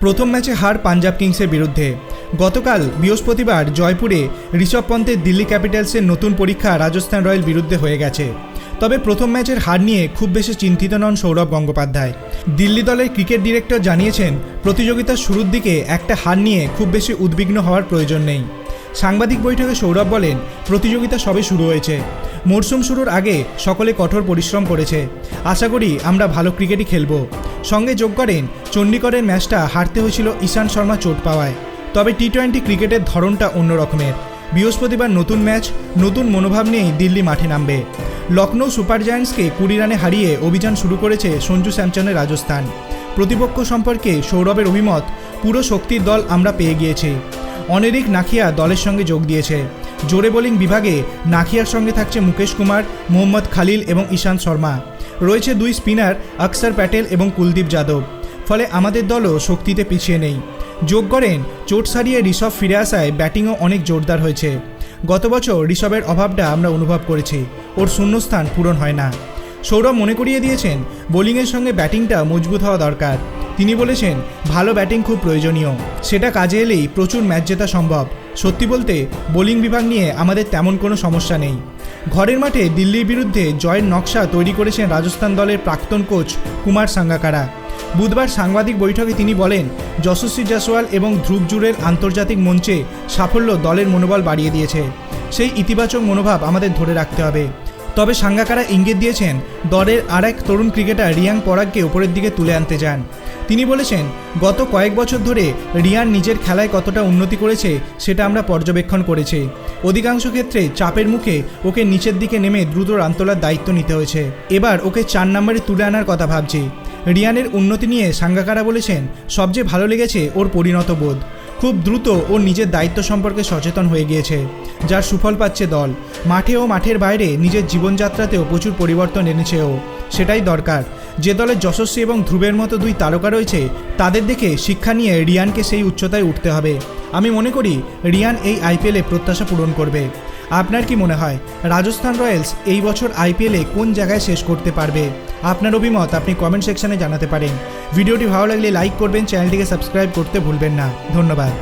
প্রথম ম্যাচে হার পাঞ্জাব কিংসের বিরুদ্ধে। গতকাল বৃহস্পতিবার জয়পুরে ঋষভ পন্থের দিল্লি ক্যাপিটালসের নতুন পরীক্ষা রাজস্থান রয়্যাল বিরুদ্ধে হয়ে গেছে। তবে প্রথম ম্যাচের হার নিয়ে খুব বেশি চিন্তিত নন সৌরভ গঙ্গোপাধ্যায়। দিল্লি দলের ক্রিকেট ডিরেক্টর জানিয়েছেন, প্রতিযোগিতার শুরুর দিকে একটা হার নিয়ে খুব বেশি উদ্বিগ্ন হওয়ার প্রয়োজন নেই। সাংবাদিক বৈঠকে সৌরভ বলেন, প্রতিযোগিতা সবে শুরু হয়েছে। মরশুম শুরুর আগে সকলে কঠোর পরিশ্রম করেছে। আশা করি আমরা ভালো ক্রিকেটই খেলব। সঙ্গে যোগ করেন। চণ্ডীগড়ের ম্যাচটা হারতে হয়েছিল ঈশান শর্মা চোট পাওয়ায়। তবে টি টোয়েন্টি ক্রিকেটের ধরনটা অন্য রকমের। বৃহস্পতিবার নতুন ম্যাচ, নতুন মনোভাব নিয়েই দিল্লি মাঠে নামবে। লখনৌ সুপার জায়ান্টসকে কুড়ি রানে হারিয়ে অভিযান শুরু করেছে সঞ্জু স্যামসনের রাজস্থান। প্রতিপক্ষ সম্পর্কে সৌরভের অভিমত, পুরো শক্তির দল আমরা পেয়ে গিয়েছি। অনেরিক নাখিয়া দলের সঙ্গে যোগ দিয়েছে। জোরে বোলিং বিভাগে নাখিয়ার সঙ্গে থাকছে মুকেশ কুমার, মোহাম্মদ খালিল এবং ঈশান্ত শর্মা। রয়েছে দুই স্পিনার অক্ষর প্যাটেল এবং কুলদীপ যাদব। ফলে আমাদের দলও শক্তিতে পিছিয়ে নেই। যোগ করেন, চোট সারিয়ে ঋষভ ফিরে আসায় ব্যাটিংও অনেক জোরদার হয়েছে। গত বছর ঋষভের অভাবটা আমরা অনুভব করেছি। ওর শূন্যস্থান পূরণ হয় না। সৌরভ মনে করিয়ে দিয়েছেন, বোলিংয়ের সঙ্গে ব্যাটিংটা মজবুত হওয়া দরকার। তিনি বলেছেন, ভালো ব্যাটিং খুব প্রয়োজনীয়। সেটা কাজে এলেই প্রচুর ম্যাচ জেতা সম্ভব। সত্যি বলতে, বোলিং বিভাগ নিয়ে আমাদের তেমন কোনো সমস্যা নেই। ঘরের মাঠে দিল্লির বিরুদ্ধে জয়ের নকশা তৈরি করেছেন রাজস্থান দলের প্রাক্তন কোচ কুমার সাঙ্গাকারা। বুধবার সাংবাদিক বৈঠকে তিনি বলেন, যশস্বী জয়সওয়াল এবং ধ্রুব জুরের আন্তর্জাতিক মঞ্চে সাফল্য দলের মনোবল বাড়িয়ে দিয়েছে। সেই ইতিবাচক মনোভাব আমাদের ধরে রাখতে হবে। তবে সাঙ্গাকারা ইঙ্গিত দিয়েছেন, দলের আর এক তরুণ ক্রিকেটার রিয়াং পরাগকে ওপরের দিকে তুলে আনতে যান তিনি বলেছেন, গত কয়েক বছর ধরে রিয়ান নিজের খেলায় কতটা উন্নতি করেছে সেটা আমরা পর্যবেক্ষণ করেছি। অধিকাংশ ক্ষেত্রে চাপের মুখে ওকে নিচের দিকে নেমে দ্রুত রান তোলার দায়িত্ব নিতে হয়েছে। এবার ওকে চার নম্বরে তুলে আনার কথা ভাবছি। রিয়ানের উন্নতি নিয়ে সাঙ্গাকারা বলেছেন, সবচেয়ে ভালো লেগেছে ওর পরিণত বোধ। খুব দ্রুত ও নিজের দায়িত্ব সম্পর্কে সচেতন হয়ে গিয়েছে, যার সুফল পাচ্ছে দল। মাঠে ও মাঠের বাইরে নিজের জীবনযাত্রাতেও প্রচুর পরিবর্তন এনেছে ও। সেটাই দরকার। যে দলের যশস্বী এবং ধ্রুবের মতো দুই তারকা রয়েছে, তাদের দেখে শিক্ষা নিয়ে রিয়ানকে সেই উচ্চতায় উঠতে হবে। আমি মনে করি, রিয়ান এই আইপিএলে প্রত্যাশা পূরণ করবে। আপনার কি মনে হয়, রাজস্থান রয়্যালস এই বছর আইপিএলে কোন জায়গায় শেষ করতে পারবে? আপনার অভিমত আপনি কমেন্ট সেকশনে জানাতে পারেন। ভিডিওটি ভালো লাগলে লাইক করবেন চ্যানেলটিকে সাবস্ক্রাইব করতে ভুলবেন না। ধন্যবাদ।